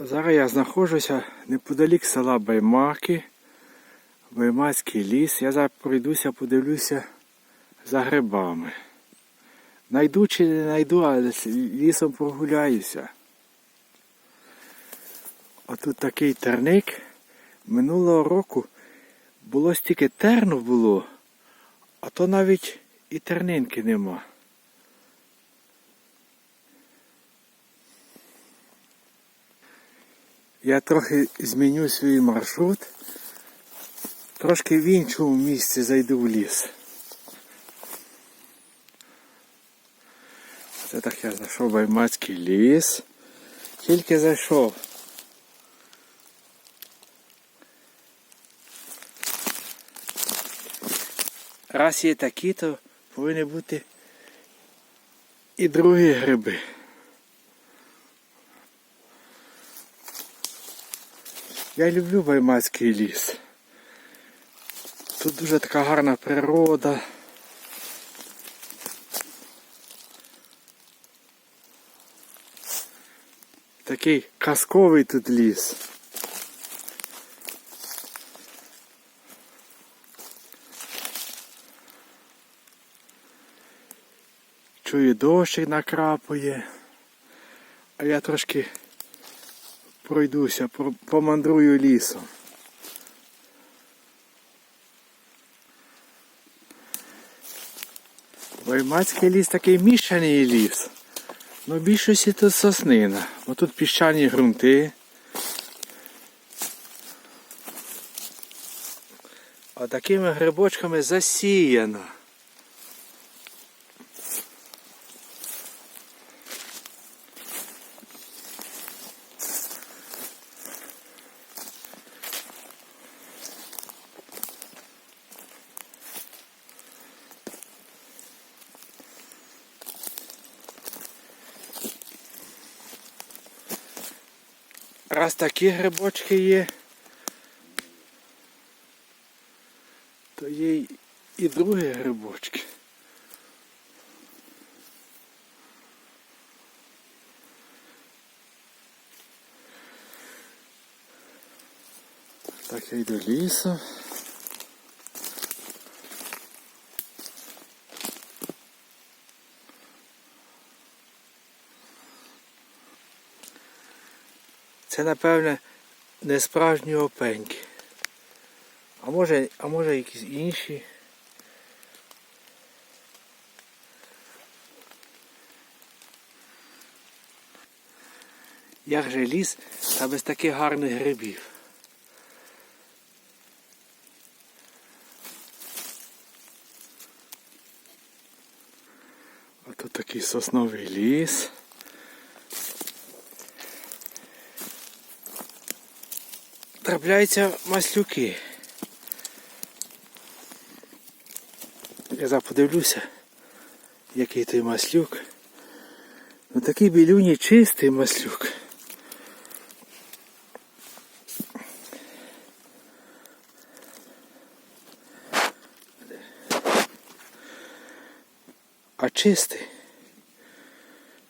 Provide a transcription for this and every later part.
Зараз я знаходжуся неподалік села Баймаки, Баймацький ліс. Я зараз пройдуся, подивлюся за грибами. Найду чи не найду, але лісом прогуляюся. Отут такий терник. Минулого року було стільки терну було, а то навіть і тернинки нема. Я трохи зміню свій маршрут. Трошки в іншому місці зайду в ліс. Це так я зайшов в Баймацький ліс. Тільки зайшов. Раз є такі, то повинні бути і другі гриби. Я люблю Баймацький ліс. Тут дуже така гарна природа. Такий казковий тут ліс. Чую, дощик накрапує, а я трошки пройдуся, помандрую лісом. Ваймацький ліс такий мішаний ліс. Ну, більшості тут соснина, бо тут піщані ґрунти. А такими грибочками засіяно. Такі грибочки є, то є і другі грибочки. Так, я йду лісом. Це, напевне, не справжні опеньки. А може, а може якісь інші. Як же ліс та без таких гарних грибів. А тут такий сосновий ліс. Трапляються маслюки. Я зараз подивлюся, який той маслюк. Ну такий білюній чистий маслюк. А чистий.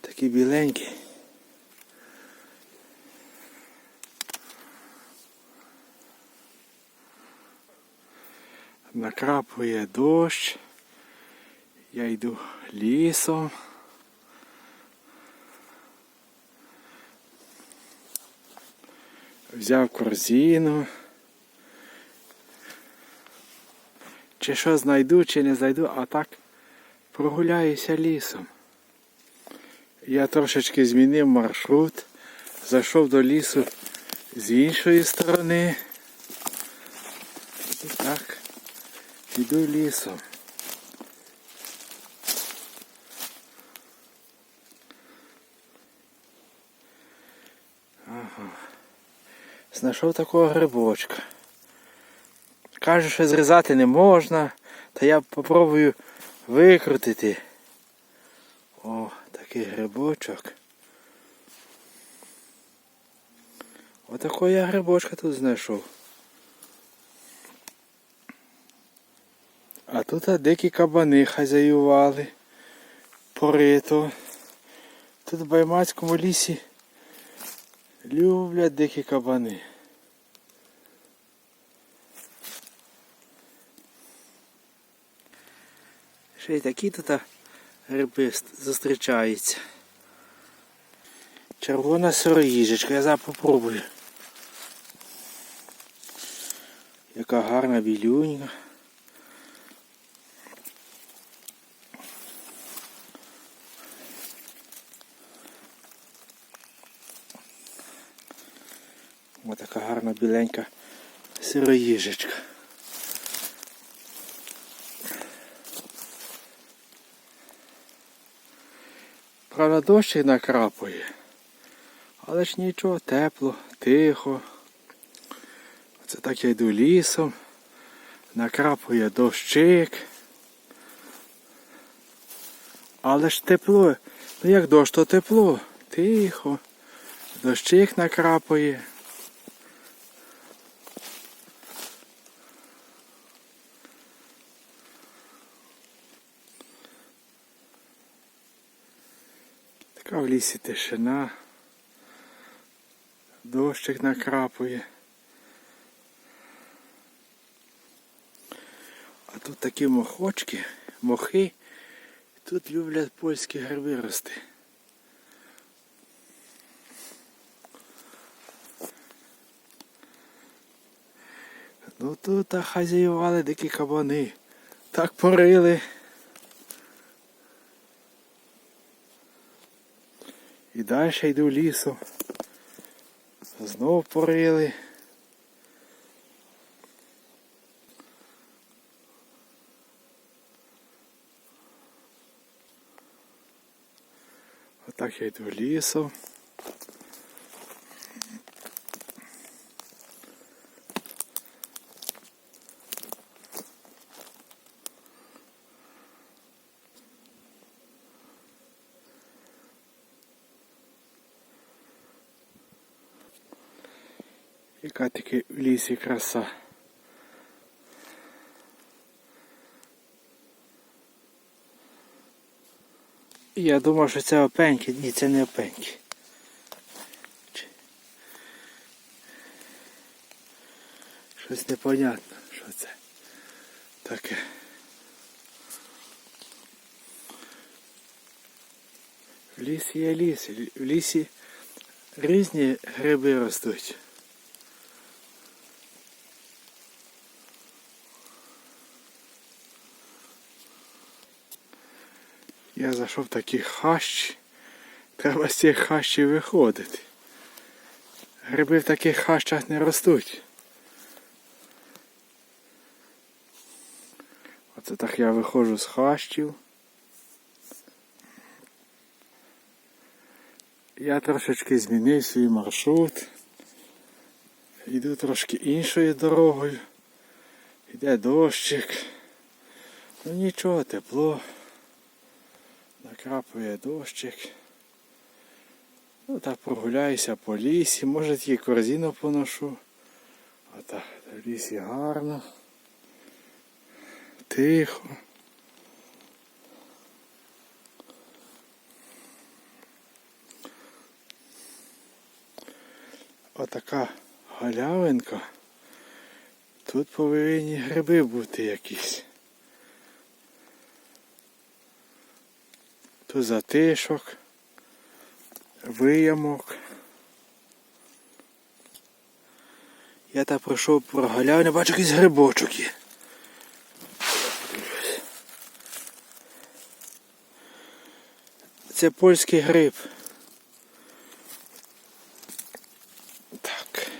Такий біленький. Накрапує дощ. Я йду лісом. Взяв корзину. Чи що знайду, чи не знайду, а так прогуляюся лісом. Я трошечки змінив маршрут, зайшов до лісу з іншої сторони. І так. Іду лісом. Ага. Знайшов такого грибочка. Каже, що зрізати не можна, та я попробую викрутити. О, такий грибочок. Отакого я грибочка тут знайшов. Тут дикі кабани хазяювали. Порито. Тут в Баймацькому лісі Люблять дикі кабани. Ще й такі тут гриби зустрічаються. Червона сироїжечка, я зараз попробую. Яка гарна білюнька. Ось така гарна біленька сироїжечка. Правда, дощик накрапує. Але ж нічого, тепло, тихо. Оце так я йду лісом. Накрапує дощик. Але ж тепло. Ну як дощ, то тепло. Тихо. Дощик накрапує. Лісі тишина. Дощик накрапує. А тут такі мохочки, мохи. Тут люблять польські гриби рости. Ну тут хазяювали дикі кабани. Так порили. Далі йду лісом. Знову порили. Отак я йду лісом. Яка таки в лісі краса. Я думав, що це опеньки, ні, це не опеньки. Щось непонятно, що це таке. В лісі є ліс, в лісі різні гриби ростуть. Я зайшов в такі хащі. Треба з цих хащів виходити. Гриби в таких хащах не ростуть. Оце так я виходжу з хащів. Я трошечки змінив свій маршрут. Йду трошки іншою дорогою. Йде дощик. Ну нічого, тепло. Накрапує дощик. Ну так прогуляюся по лісі, може тільки корзину поношу. А так, в лісі гарно. Тихо. Отака галявинка. Тут повинні гриби бути якісь. Тут затишок, виямок. Я так пройшов про галявину, бачу якийсь грибочок є. Це польський гриб. Так.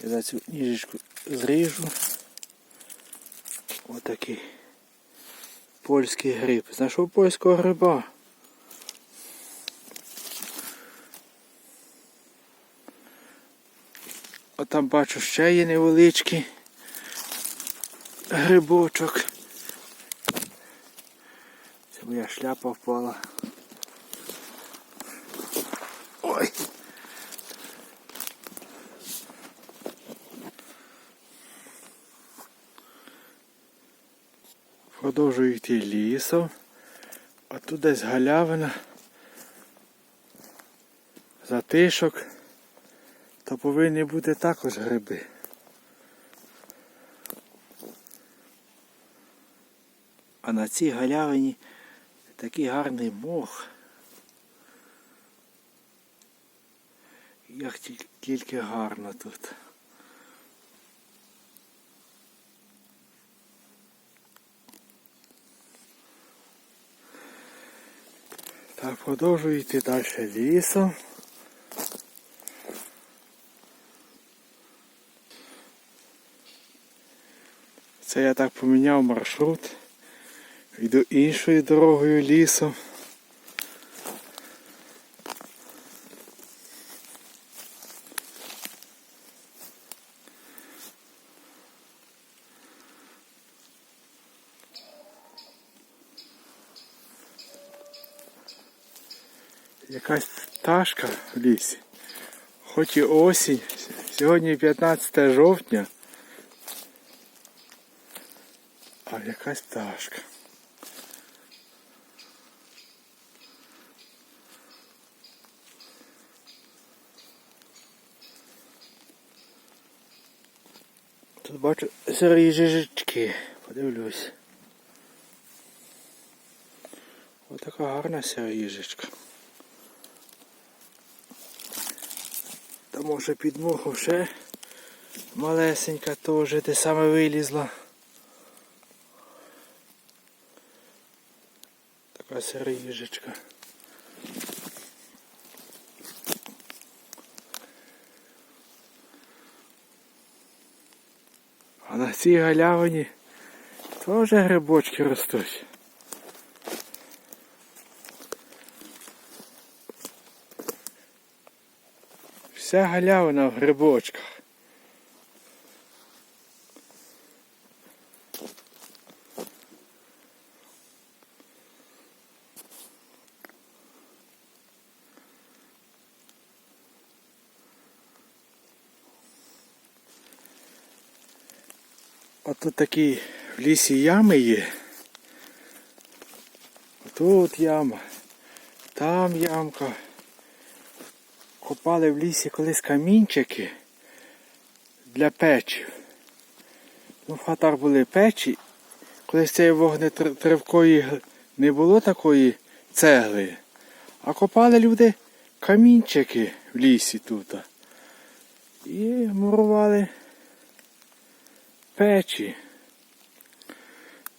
Я за цю ніжечку зріжу. Отакий польський гриб. Знайшов польського гриба. А там бачу ще є невеличкий грибочок. Це моя шляпа впала. Продовжую йти лісом. А тут десь галявина. Затишок. то повинні бути також гриби. А на цій галявині такий гарний мох. Як тільки гарно тут. Так, продовжую йти далі лісом. Це я так поміняв маршрут. Йду іншою дорогою лісом. Якась пташка в лісі. Хоч і осінь. Сьогодні 15 жовтня. А якась пташка. Тут бачу сирі жижички. Подивлюсь. Отака гарна сира Може під мохом ще малесенька теж, де саме вилізла. Така сироїжечка. А на цій галявині теж грибочки ростуть. Вся галявина в грибочках. Тут такі в лісі ями є. Тут яма, там ямка. Копали в лісі колись камінчики для печі. Ну, в хатах були печі. Колись цієї вогнетривкої не було такої цегли. А копали люди камінчики в лісі тут. І мурували печі.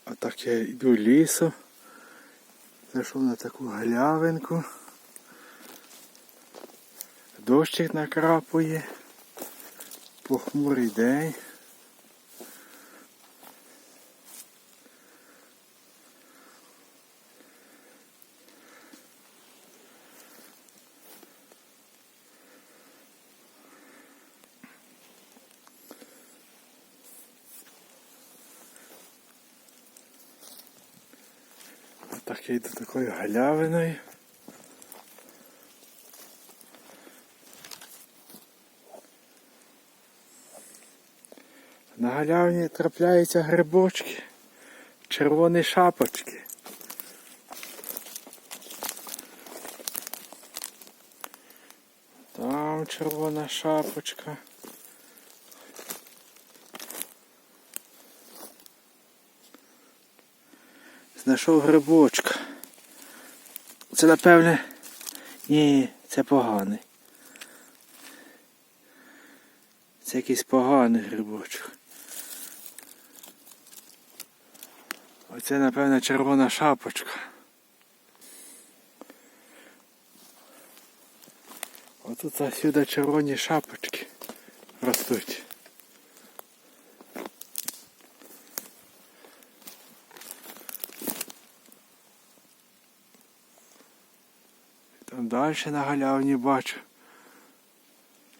А так я йду лісом. Зайшов на таку галявинку. Дощик накрапує. Похмурий день. Так я йду такою галявиною. Галявині трапляються грибочки, червоні шапочки. Там червона шапочка. Знайшов грибочка. Це напевне... Ні, це поганий. Це якийсь поганий грибочок. Оце, напевно, червона шапочка. Отут сюди червоні шапочки ростуть. Там далі на галявині бачу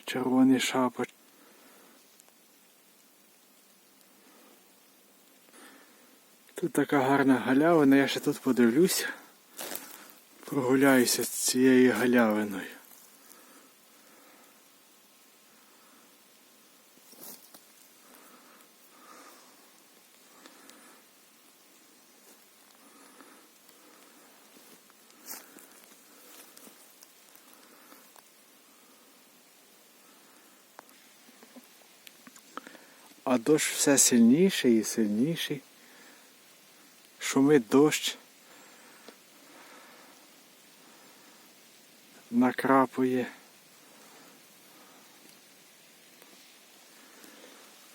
червоні шапочки. Така гарна галявина, я ще тут подивлюся. Прогуляюся з цією галявиною. А дощ все сильніший і сильніший. Шумить дощ. Накрапує.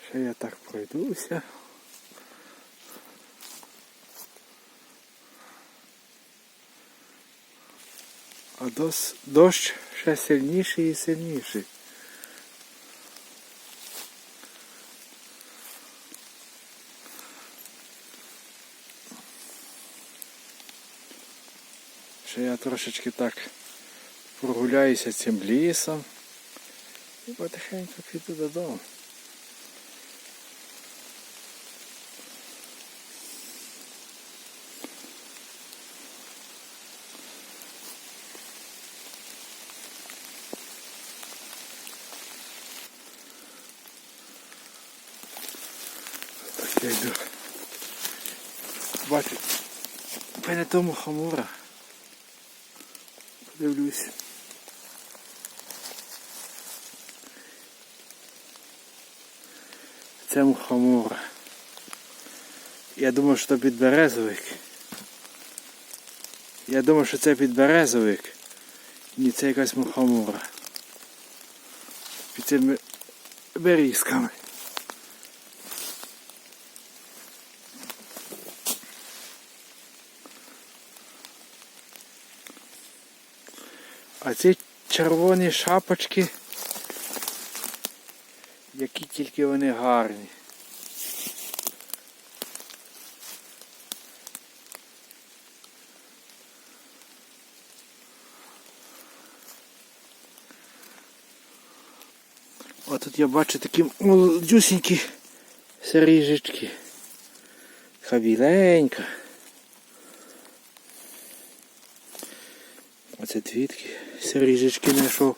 Ще я так пройдуся. А дощ ще сильніший і сильніший. Трошечки так прогуляюся цим лісом і потихеньку піду додому. Так я йду. Бачу, мене тому хомура. Подивлюсь. Це мухомора. Я думав, що це підберезовик. Я думав, що це підберезовик. Ні, це якась мухомора. Під цими берізками. А ці червоні шапочки, які тільки вони гарні. О, тут я бачу такі молодюсінькі сиріжечки. Хавіленька. Твітки. Сиріжечки знайшов.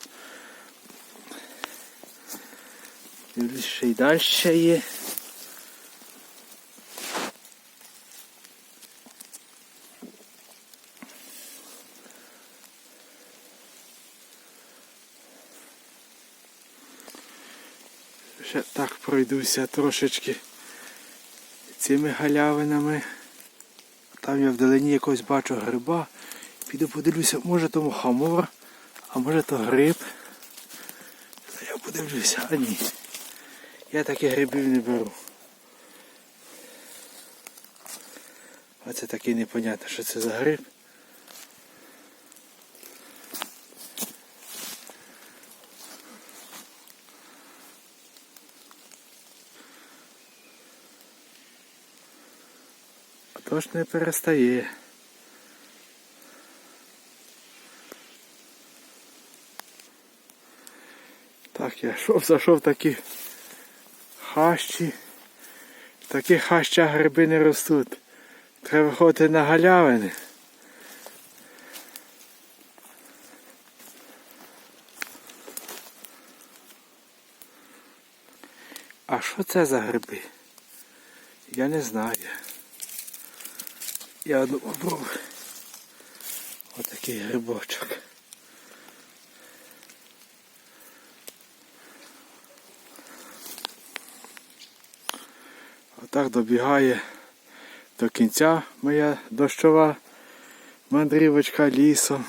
Дивлюсь, ще й далі є. Ще так пройдуся трошечки цими галявинами. Там я вдалині якось бачу гриба. Піду подивлюся, може то мухомор, а може то гриб. Я подивлюся, а ні. Я таких грибів не беру. А це такий непонятно, що це за гриб. А то ж не перестає. Так, я йшов, зайшов такі хащі. В таких гриби не ростуть. Треба виходити на галявини. А що це за гриби? Я не знаю. Я одну попробую. Отакий грибочок. Отак добігає до кінця моя дощова мандрівочка лісом.